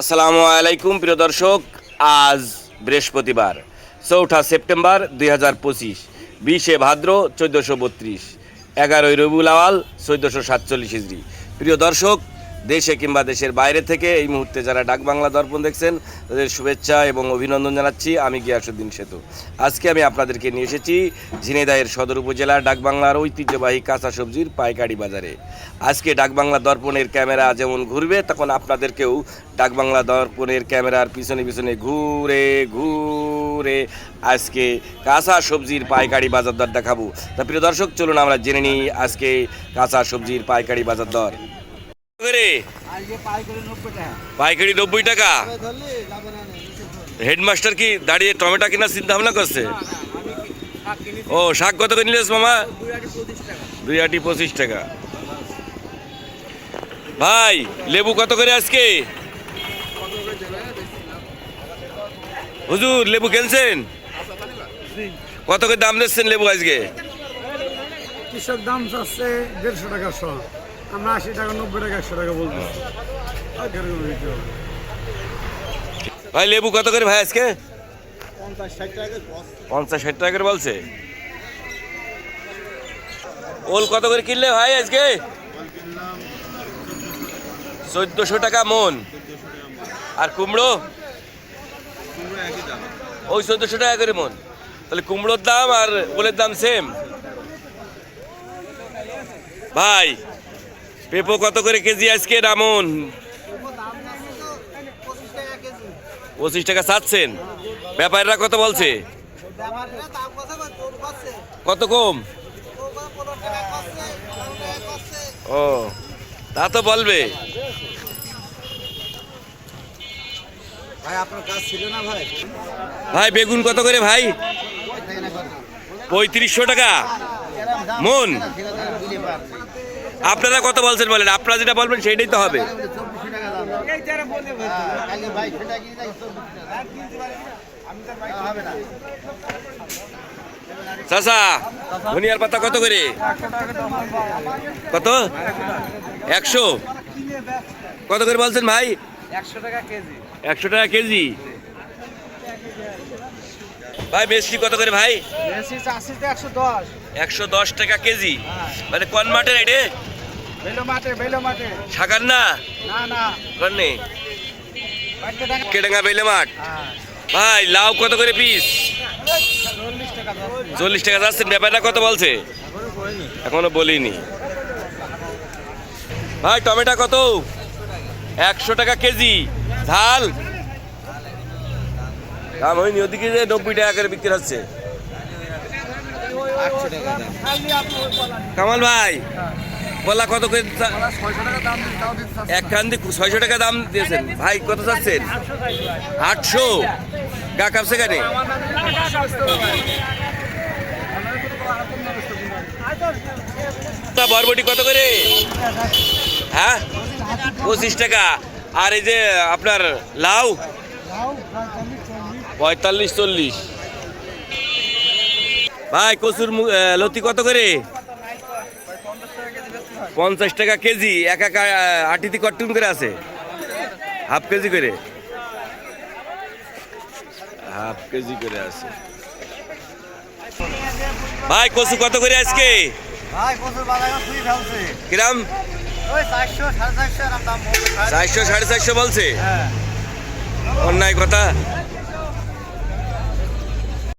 আসসালামু আলাইকুম, প্রিয় দর্শক। আজ বৃহস্পতিবার, চৌঠা সেপ্টেম্বর দুই হাজার পঁচিশ, বিশে ভাদ্র চোদ্দোশো বত্রিশ, এগারোই রবিউল আওয়াল চোদ্দোশো সাতচল্লিশ ইজরি প্রিয় দর্শক দেশে কিংবা দেশের বাইরে থেকে এই মুহূর্তে যারা ডাক বাংলা দর্পণ দেখছেন, তাদের শুভেচ্ছা এবং অভিনন্দন জানাচ্ছি। আমি গিয়াসুদ্দিন সেতু। আজকে আমি আপনাদেরকে নিয়ে এসেছি ঝিনেদায়ের সদর উপজেলার ডাকবাংলার ঐতিহ্যবাহী কাঁচা সবজির পাইকারি বাজারে। আজকে ডাকবাংলা দর্পণের ক্যামেরা যেমন ঘুরবে, তখন আপনাদেরকেও ডাকবাংলা দর্পণের ক্যামেরার পিছনে পিছনে ঘুরে ঘুরে আজকে কাঁচা সবজির পাইকারি বাজার দর দেখাবো। তা প্রিয় দর্শক, চলুন আমরা জেনে নিই আজকে কাঁচা সবজির পাইকারি বাজার দর। করে? পাইকারি নব্বই টাকা? হেডমাস্টার কি দাঁড়িয়ে টমেটো কেনার চিন্তা ভাবনা করছে? ও, শাক কত করে নিলেস মামা? দুই আটি পঁচিশ টাকা। ভাই, লেবু কত করে আজকে? হুজুর, লেবু কিনছেন? কত করে দাম দিচ্ছেন লেবু আজকে? কৃষক দাম চাচ্ছে দেড়শো টাকা শ আমরা আশি টাকা নব্বই টাকা একশো টাকা বলতেছি? ভাই লেবু কত করে ভাই আজকে? পঞ্চাশ ষাট টাকা পঞ্চাশ ষাট টাকা করে বলছে? ওল কত করে কিনলে ভাই আজকে? চোদ্দশো টাকা মন। আর কুমড়ো? ওই চোদ্দশো টাকা করে মন। তাহলে কুমড়োর দাম আর ওলের দাম সেম ভাই পেঁপো কত করে কেজি আজকে রামন? পঁচিশ টাকা চাচ্ছেন। ব্যাপারীরা কত বলছে? কত কম? ও তা তো বলবে। ভাই বেগুন কত করে ভাই? পঁয়ত্রিশশো টাকা। মন? আপনারা কত বলছেন বলেন? আপনারা যেটা বলবেন সেইটাই তো হবে। ধনিয়ার পাতা কত করে? কত? একশো। কত করে বলছেন ভাই? একশো টাকা কেজি। একশো টাকা কেজি ভাই? বেশি কত করে ভাই একশো দশ টাকা কেজি। মানে কোন মাঠের এটা? সাকার না? কেডাঙ্গা বেলে মাঠ? হ্যাঁ। ভাই লাউ কত করে পিস চল্লিশ টাকা যাচ্ছেন ব্যাপারটা কত বলছে? এখনও বলিনি। ভাই টমেটো কত? একশো টাকা কেজি। ঝাল? দাম হয়নি ওদিকে যে নব্বই টাকা করে বিক্রি হচ্ছে। কামাল ভাই বলা কত করে এক খান দিয়ে ছয়শো টাকা দাম দিয়েছেন। ভাই কত চাচ্ছেন? আটশো? গা কাপছে কেন? তা বরবটি কত করে? হ্যাঁ? পঁচিশ টাকা। আর এই যে আপনার লাউ? পঁয়তাল্লিশ চল্লিশ। ভাই কচুর মু- লতি কত করে? পঞ্চাশ টাকা কেজি এক এক আটিতে কটুন করে আছে। হাফ কেজি করে। হাফ কেজি করে আছে। ভাই কচু কত করে আজকে? কিরাম? চারশো সাড়ে চারশো বলছে। সাড়ে চারশো বলছে? হ্যাঁ। অন্যায় কথা।